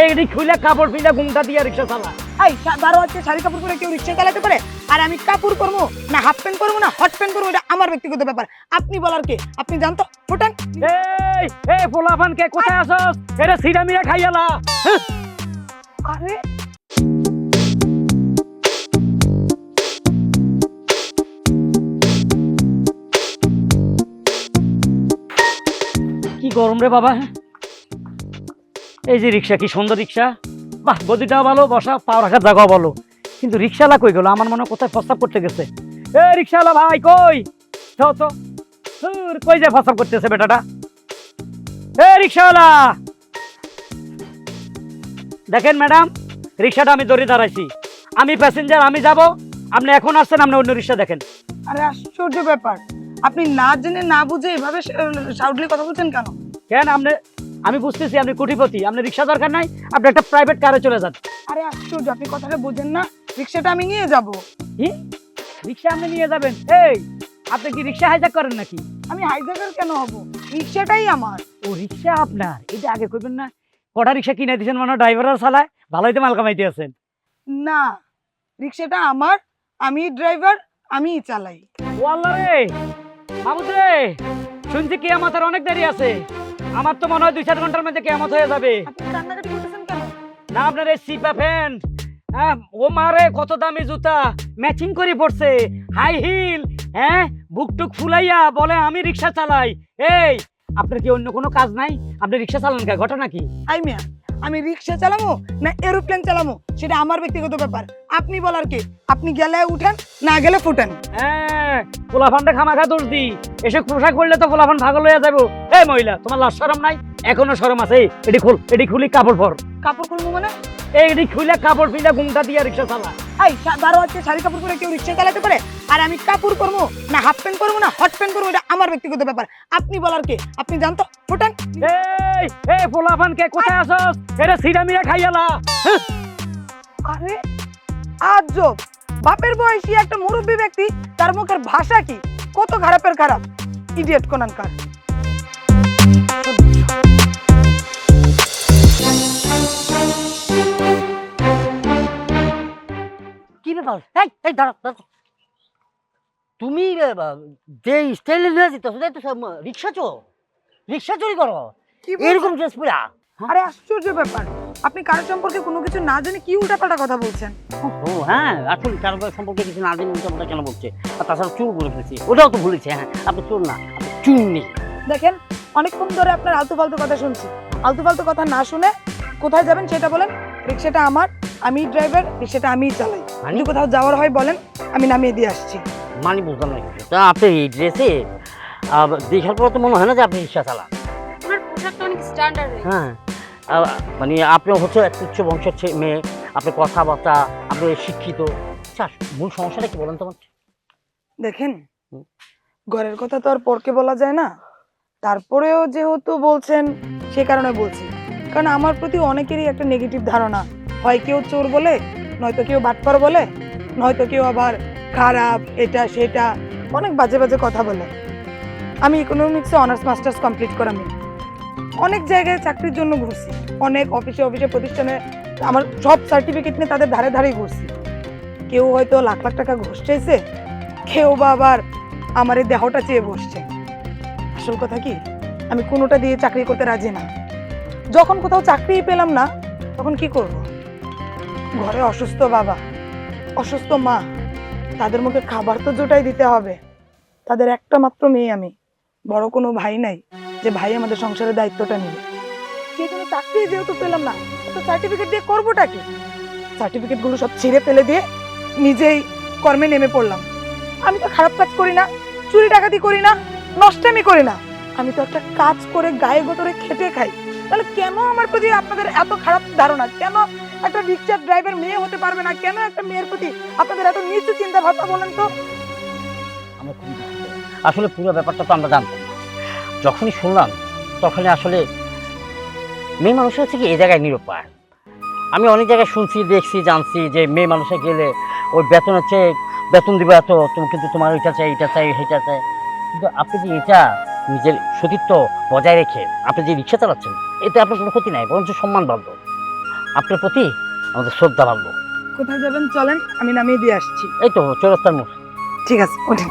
এইটি খুলে কাপড় ফিলে ঘুমটা দিয়ে রিক্সা চালা। এই বারো আজকে শাড়ি কাপড় পরে কেউ রিক্সা চালাতে পারে? আর আমি কাপড় করব না হাফ প্যান্ট করব না হট প্যান্ট করব এটা আমার ব্যক্তিগত ব্যাপার। আপনি বলার কে? আপনি জানতো? ফুটান এই এই পোলাপান কে কোথায় আসস এটা সিরা মিয়া খাইয়ালা। হ্যাঁ। আরে। কি গরম রে বাবা হ্যাঁ? এই যে রিক্সা কি সুন্দর রিক্সা? বাহ গদিটাও ভালো বসা পাও রাখার জায়গাও ভালো। কিন্তু রিক্সাওয়ালা কই গেল? আমার মনে কোথায় প্রস্তাব করতে গেছে। এ রিক্সাওয়ালা ভাই কই? তো। তো কই যে প্রস্তাব করতেছে বেটাটা? এ রিক্সাওয়ালা! দেখেন ম্যাডাম রিক্সাটা আমি দড়ি দাঁড়াইছি আমি প্যাসেঞ্জার আমি যাব। আপনি এখন আসছেন আপনি অন্য রিক্সা দেখেন। আরে আশ্চর্য ব্যাপার। আপনি না জেনে না বুঝে এভাবে সাউডলি কথা বলছেন কেন? কেন আপনি আমি বুঝতেছি আপনি কোটিপতি আপনার রিক্সা দরকার নাই আপনি একটা প্রাইভেট কারে চলে যান। আরে আশ্চর্য আপনি কথাটা বোঝেন না রিক্সাটা আমি নিয়ে যাব। কি? রিক্সা আপনি নিয়ে যাবেন? এই আপনি কি রিক্সা হাইজাক করেন নাকি? আমি হাইজাকার কেন হব? রিক্সাটাই আমার। ও রিক্সা আপনার? এটা আগে কইবেন না। কটা রিক্সা কিনে দিয়েছেন মনে ড্রাইভার চালায় ভালোই তো মাল কামাইতে আছেন। না রিক্সাটা আমার আমি ড্রাইভার আমিই চালাই। ও আল্লাহ রে! মামুদ রে! শুনছি কেয়ামতের অনেক দেরি আছে। আমার তো মনে হয় দুই চার ঘণ্টার মধ্যে কেমন হয়ে যাবে। না আপনার এই সিপা প্যান্ট ও মারে কত দামি জুতা। ম্যাচিং করে পড়ছে। হাই হিল হ্যাঁ? বুক টুক ফুলাইয়া বলে আমি রিক্সা চালাই। এই আপনার কি অন্য কোনো কাজ নাই? আপনি রিক্সা চালান কে? ঘটনা কি? আই মিয়া আমি রিক্সা চালামো না এরোপ্লেন চালামো সেটা আমার ব্যক্তিগত ব্যাপার। আপনি বলার কি? আপনি গেলে উঠেন না গেলে ফুটেন। হ্যাঁ পোলাফানটা খামাখা দোষ দি এসে পোশাক করলে তো পোলাফান ভাগল হয়ে যাব। এই মহিলা তোমার লাশ সরম নাই? এখনও সরম আছে। এই, এটি খুল এটি খুলি কাপড় পর। কাপড় খুলবো মানে? এইটি খুলে কাপড় ফিলে ঘুমটা দিয়ে রিক্সা চালা। এই বারো শাড়ি কাপড় পরে কেউ রিক্সা চালাতে পারে? আর আমি কাপড় করব না হাফ প্যান্ট করব না হট প্যান্ট করব এটা আমার ব্যক্তিগত ব্যাপার। আপনি বলার কে? আপনি জানতো? ফুটান এই এই পোলাফান কে কোথায় আসস এটা খাইয়ালা। আরে আজব বাপের বয়সী একটা মুরব্বী ব্যক্তি তার মুখের ভাষা কি? কত খারাপের খারাপ? ইডিয়েট কোনানকার। এই এই দাঁড়া দাঁড়া তুমি যে স্টাইলে নিয়ে যেত সেটাই তো রিক্সা চোর রিক্সা চুরি করো। এরকম ড্রেস পরা। আরে আশ্চর্য ব্যাপার। আপনি কারোর সম্পর্কে কোনো কিছু না জেনে কি উল্টাপাল্টা কথা বলছেন? ও হ্যাঁ আসলে কারও কারও সম্পর্কে কিছু না জানি উল্টা কেন বলছে? আর তাছাড়া চুর করে ফেলেছি। ওটাও তো ভুলেছে হ্যাঁ আপনি না আপনি দেখেন অনেকক্ষণ ধরে আপনার আলতু ফালতু কথা শুনছি। আলতু ফালতু কথা না শুনে কোথায় যাবেন সেটা বলেন রিক্সাটা আমার আমি ড্রাইভার সেটা আমিই চালাই। মানে? যদি কোথাও যাওয়ার হয় বলেন আমি নামিয়ে দিয়ে আসছি। মানে বুঝলাম না। তা আপনি এই ড্রেসে দেখার পর তো মনে হয় না যে আপনি রিক্সা চালান। আপনার পোশাকটা অনেক স্ট্যান্ডার্ড হ্যাঁ। মানে আপনি হচ্ছে এক উচ্চ বংশের ছে- মেয়ে আপনার কথাবার্তা আপনি শিক্ষিত। আচ্ছা মূল সমস্যাটা কি বলেন তোমার দেখেন হুম। ঘরের কথা তো আর পরকে বলা যায় না। তারপরেও যেহেতু বলছেন সে কারণে বলছি। কারণ আমার প্রতি অনেকেরই একটা নেগেটিভ ধারণা। হয় কেউ চোর বলে, নয়তো কেউ বাটপার বলে, নয়তো কেউ আবার খারাপ, এটা, সেটা, অনেক বাজে বাজে কথা বলে। আমি ইকোনমিক্সে অনার্স মাস্টার্স কমপ্লিট করা মেয়ে অনেক জায়গায় চাকরির জন্য ঘুরছি। অনেক অফিসে অফিসে প্রতিষ্ঠানে আমার সব সার্টিফিকেট নিয়ে তাদের ধারে ধারেই ঘুরছি। কেউ হয়তো লাখ লাখ টাকা ঘুষ চাইছে, কেউ বা আবার আমার এই দেহটা চেয়ে বসছে। আসল কথা কি? আমি কোনোটা দিয়ে চাকরি করতে রাজি না। যখন কোথাও চাকরি পেলাম না, তখন কি করব? ঘরে অসুস্থ বাবা, অসুস্থ মা। তাদের মুখে খাবার তো জোটাই দিতে হবে। তাদের একটা মাত্র মেয়ে আমি, বড় কোনো ভাই নাই যে ভাই আমাদের সংসারের দায়িত্বটা নিবে। সেই জন্য চাকরি যেহেতু পেলাম না তো সার্টিফিকেট দিয়ে করবোটা কি? সার্টিফিকেটগুলো সব ছিঁড়ে ফেলে দিয়ে নিজেই কর্মে নেমে পড়লাম। আমি তো খারাপ কাজ করি না, চুরি ডাকাতি করি না, নষ্টামি করি না। আমি তো একটা কাজ করে গায়ে গোতরে খেটে খাই। তাহলে কেন আমার প্রতি আপনাদের এত খারাপ ধারণা? কেন একটা রিক্সার ড্রাইভার মেয়ে হতে পারবে না। কেন একটা মেয়ের প্রতি আপনাদের এত নিচু চিন্তা ভাবনা বলেন তো? আমরা খুবই। আসলে পুরো ব্যাপারটা তো আমরা জানতাম যখনই শুনলাম, তখনই আসলে মেয়ে মানুষ হচ্ছে কি এই জায়গায় নিরুপায়। আমি অনেক জায়গায় শুনছি, দেখছি, জানছি যে মেয়ে মানুষে গেলে ওই বেতন হচ্ছে, বেতন দিবে এত, তুমি কিন্তু তোমার ওইটা চাই, এটা চাই, সেটা চাই। কিন্তু আপনি যে এটা নিজের সতীত্ব বজায় রেখে আপনি যে রিক্সা চালাচ্ছেন, এতে আপনার কোনো ক্ষতি নাই, বরঞ্চ সম্মান বাধ্য আপনার প্রতি আমাদের শ্রদ্ধা বাড়লো কোথায় যাবেন চলেন আমি নামিয়ে দিয়ে আসছি। এই তো চৌরাস্তার মোড় ঠিক আছে ওঠেন।